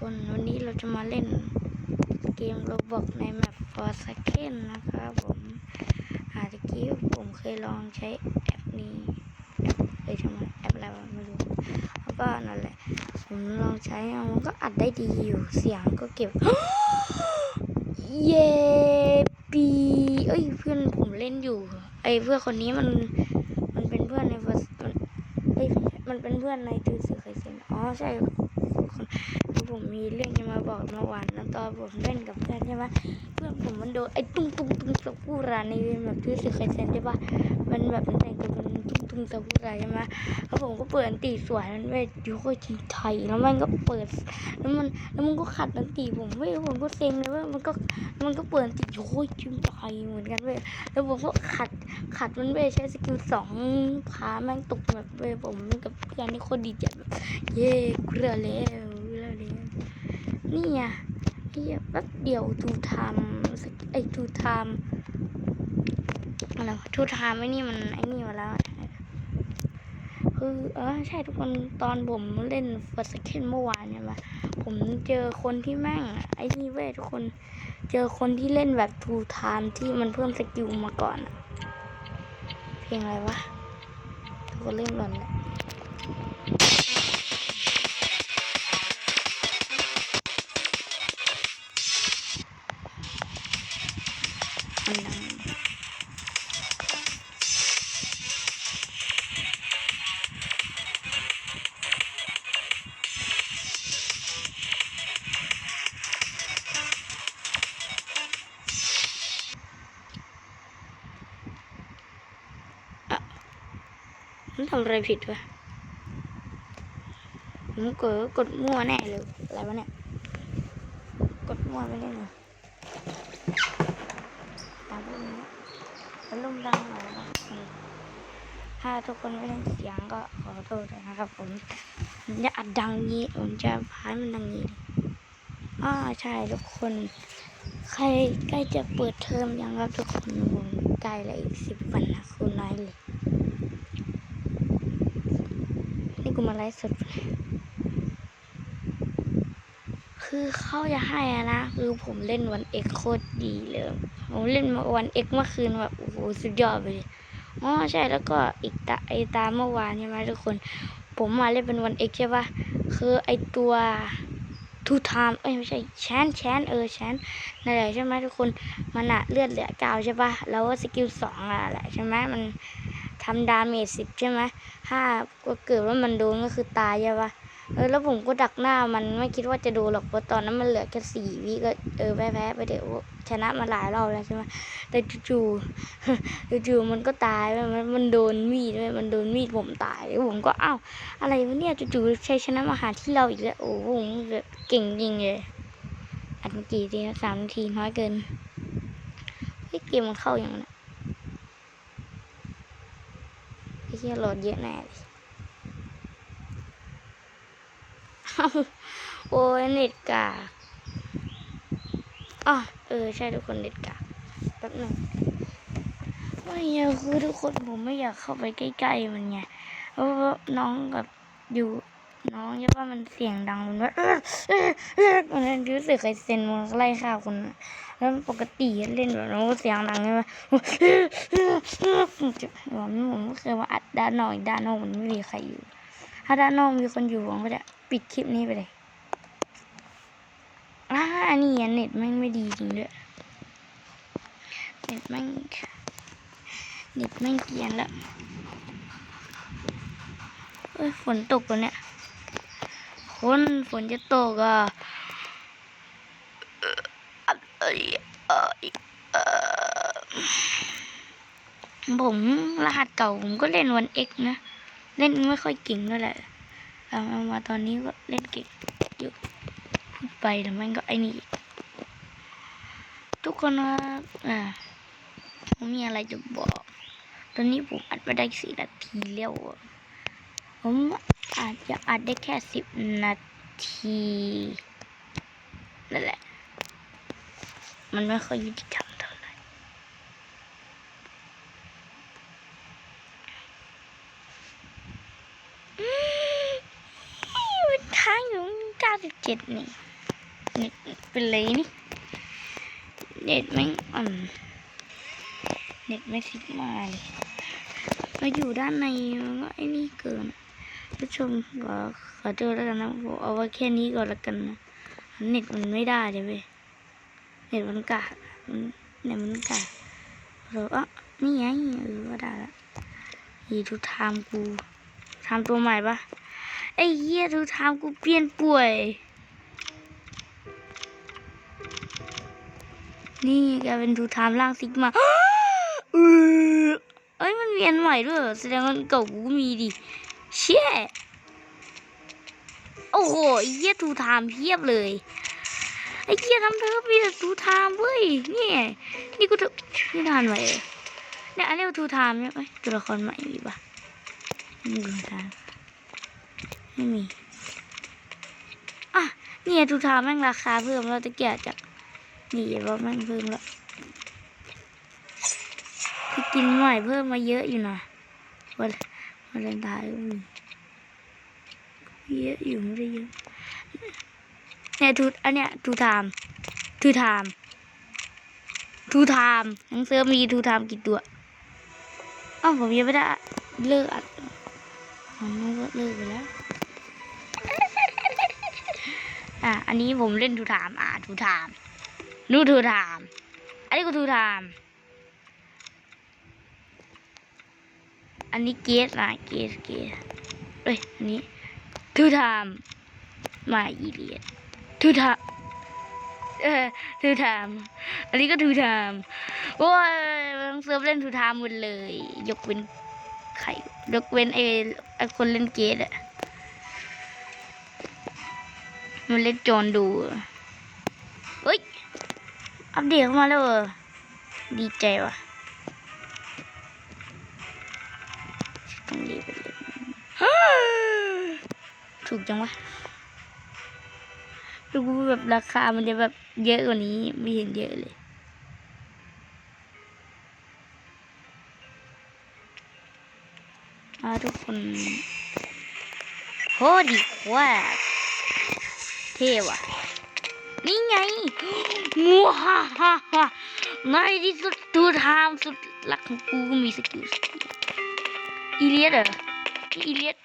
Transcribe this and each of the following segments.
คนวันนี้เราจะมาเล่นเกมโรบอกในแมป For Second นะครับผมอาตะกี้ผมเคยลองใช้แอปนี้แอปเอ้ยทำไมแอปอะไรไม่รู้แล้วก็นั่นแหละ ผมลองใช้มันก็อัดได้ดีอยู่เสียงก็เก็บ เยปีเอ้ยเพื่อนผมเล่นอยู่ ไอ้เพื่อนคนนี้มันมันเป็นเพื่อนใน First มันเอ้มันเป็นเพื่อนในจูสือเคยเซนอ๋อใช่ คนคือผมมีเรื่องจะมาบอกเมื่อวานนะตอนผมเล่นกับเพื่อนใช่ไหมเพื่อนผมมันโดนไอ้ตุ้งตุ้งตุ้งสักูราในแบบจูสือเคยเซนใช่ปะมันแบบมันแต่งตัวเป็นตุ้งตุ้งสกูราใช่ไหมแล้วผมก็เปิดตีสวยมันเว้ยยูโคจิไทยแล้วมันก็เปิด แล้วมันแล้วมันก็ขัดอันตีผมเว้ยผมก็เซ็งเลยเว้ยมันก็มันก็เปิดตีโอ้จิ้มไทยเหมือนกันเว้ยแล้วผมก็ขัดขัดมันเว้ยใช้สกิลสองพาแม่งตกแบบเว้ยผมกับเพื่อนนี่โคตรดีใจแบบเย้เรือแล้วกูเรือแล้ว นี่อะเฮียแป๊บเดียวทูทำสกิไอ้ทูทำอะไรทูทำไอ้นี่มันไอ้นี่มาแล้วคือเออใช่ทุกคนตอนผมเล่นเฟัสเคนเมื่อวานเนี่ยมาผมเจอคนที่แม่ง ไอ้นี่เว้ยทุกคนเจอคนที่เล่นแบบทูไทม์ที่มันเพิ่มสกิลมาก่อน เพลงอะไรวะทุกคนเล่นหล่นแล้ว มันดังผมทำอะไรผิดวะผมกดกดมั่วแน่เลยอะไรวะเนี่ย กดมั่วไปเลยนะตามพวกนี้ แล้วลุ่มดังหน่อยนะครับอืมถ้าทุกคนไม่ได้เสียงก็ขอโทษด้วยนะครับ ผมผมจะอัดดังงี้ผมจะพายมันดังงี้เลยอ่าใช่ทุกคน ใครใกล้จะเปิดเทอมยังครับทุกคนผมใกล้แล้วอีกสิบวันนะคุณน้อยเลยนี่กูมาไลฟ์สด คือเขาจะให้อะนะ คือผมเล่นวันเอกโคตรดีเลย ผมเล่นมาวันเอกเมื่อคืนแบบโอ้โหสุดยอดไปเลยอ๋อใช่แล้วก็อีกตาไอตาเมื่อวานใช่ไหมทุกคน ผมมาเล่นเป็นวันเอกใช่ปะคือไอตัวทูไทม์เอ้ยไม่ใช่แชนแชนเออแชนนั่นแหละใช่ไหมทุกคนมันอะเลือดเหลือเก้าใช่ปะแล้วสกิลสองอะแหละใช่ไหมมันทำดาเมจสิบใช่ไหมถ้าก็เกิดว่ามันโดนก็คือตายใช่ปะ เออแล้วผมก็ดักหน้ามันไม่คิดว่าจะดนหรอกเพราะตอนนั้นมันเหลือแค่สี่วิก็เออแพ้ไปเดี๋ยวชนะมาหลายรอบแล้วใช่ไหมแต่จู่ๆจู่ๆมันก็ตายไปมันมันโดนมีดไปมันโดนมีดผมตายแล้วผมก็อ้าวอะไรวะเนี่ยจู่ๆชัยชนะมาหาที่เราอีกแล้วโอ้โหผมเก่งจริงเลยอัดกี่ทีสามนาทีน้อยเกินเฮ้ยเกมมันเข้าอย่างนั้นไอ้เหี้ยโหลดเยอะแน่เลยเอ้าโอ้ยเน็ตกาอ๋อเออ ใช่ทุกคนเน็ตกาแป๊บหนึงไม่อยากคือทุกคนผมไม่อยากเข้าไปใกล้ๆมันไงเพราะว่าน้องกับอยู่น้องใช่ว่ามันเสียงดังมันว่าเออเออเออมันรู้สึกเคยเซนมันไล่ฆ่าคนแล้วปกติเล่นแบบนั้นก็เสียงดังใช่ไหมเออเออเออผมผมเคยมาอัดด้านนอกอีกด้านนอกมันไม่มีใครอยู่ ถ้าด้านนอกมีคนอยู่ผมก็จะ ปิดคลิปนี้ไปเลยอ่านี่เน็ตแม่งไม่ดีจริงด้วย เน็ตแม่งเน็ตไม่งเกียนแล้วเอ้ยฝนตกแล้วเนี่ยคนฝนจะตกอะผมรหัสเก่าผมก็เล่นวันเอ็กนะ เล่นไม่ค่อยเก่งเท่าไหร่เอามามาตอนนี้ก็เล่นเก่งอยู่พูดไปแต่มันก็ไอ้นี่ทุกคนครับอ่าผมมีอะไรจะบอก ตอนนี้ผมอัดไปได้สี่นาทีแล้วผมอาจจะอัดได้แค่สิบนาทีนั่นแหละ มันไม่ค่อยยุติธรรมเท่าไหร่อืมมันค้างอยู่เก้า สิบเจ็ดนี่เน็ตเป็นไรนี่เน็ตแม่งอ่อนเน็ตไม่ซิกมาเลยมาอยู่ด้านในมันก็ไอ้นี่เกินผู้ชมขอขอโทษแล้วกันนะผมเอาไว้แค่นี้ก่อนละกันนะเน็ตมันไม่ได้เลยเว้ยเน็ตมันกาดมันเน็ตมันกาดเราอะนี่ไงเออว่าได้ละยีทุกไทม์กูทำตัวใหม่ปะ ไอ้เหี้ยทุกทางกูเปลี่ยนป่วย นี่กลายเป็นทูไทม์ล่างซิกมาเออเอ้ยมันมีอันใหม่ด้วยแสดงว่าเก่ากูมีดิ เชี่ยโอ้โหไอ้เหี้ยทูไทม์เพียบเลยไอ้เหี้ยทำเธอมีแต่ทูไทม์เว้ยนี่นี่กูจะนี่ทานไหวเนี่ยอันนี้ทูไทม์ใช่ไหมตัวละครใหม่มีปะไม่ดูทาน ไม่มี อะนี่ยทูทาแม่งราคาเพิ่มแล้วตะเกียบจากนี่ว่าแม่งเพิ่มแล้วที่กินใหม่เพิ่มมาเยอะอยู่นะวันวันเลนทายก็มีเยอะอยู่ไม่ได้เยอะเนี่ยทูอันเนี้ยทูไทม์ทูไทม์ทูไทม์ทั้งเซิร์ฟมีทูไทม์กี่ตัวอ้าวผมยังไม่ได้เลิกอัดมันก็เลิกไปแล้ว อะ อันนี้ผมเล่นทูไทม์อะทูไทม์นู่ทูไทม์อันนี้ก็ทูไทม์อันนี้เกสนะเกสเกสเอ้ย อันนี้ทูไทม์มาอีเลียทูไทม์เออทูไทม์อันนี้ก็ทูไทม์โอ้ยทั้งเซิร์ฟเล่นทูไทม์หมดเลย ยกเว้นใครยกเว้นไอ้ไอ้คนเล่นเกสอะ มันเล่นโจรดูเฮ้ย อัปเดตเข้ามาแล้วเหรอดีใจว่ะต้องรีบไปเลยถูกจังวะดูแบบราคามันจะแบบเยอะกว่านี้ ไม่เห็นเยอะเลยอาทุกคนโคตรดีกว่า เท่ว่ะ นี่ไงมัวฮ่าฮ่าฮ่าในที่สุดทูไทม์สุดหลักของกูก็มีสกิลสกิลอีเลียดเหรอนี่อีเลียด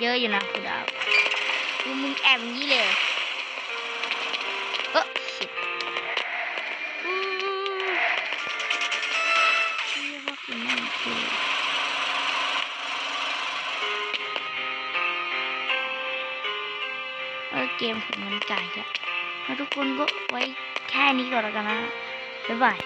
เยอะอยู่นะคุณดาว มึงแอบงนี้เลยเออชิบอืมเชื่อว่าคุณแม่งคือเออเกมผมมันไก่แล้วแล้วทุกคนก็ไว้แค่นี้ก่อนแล้วกันนะบ๊ายบาย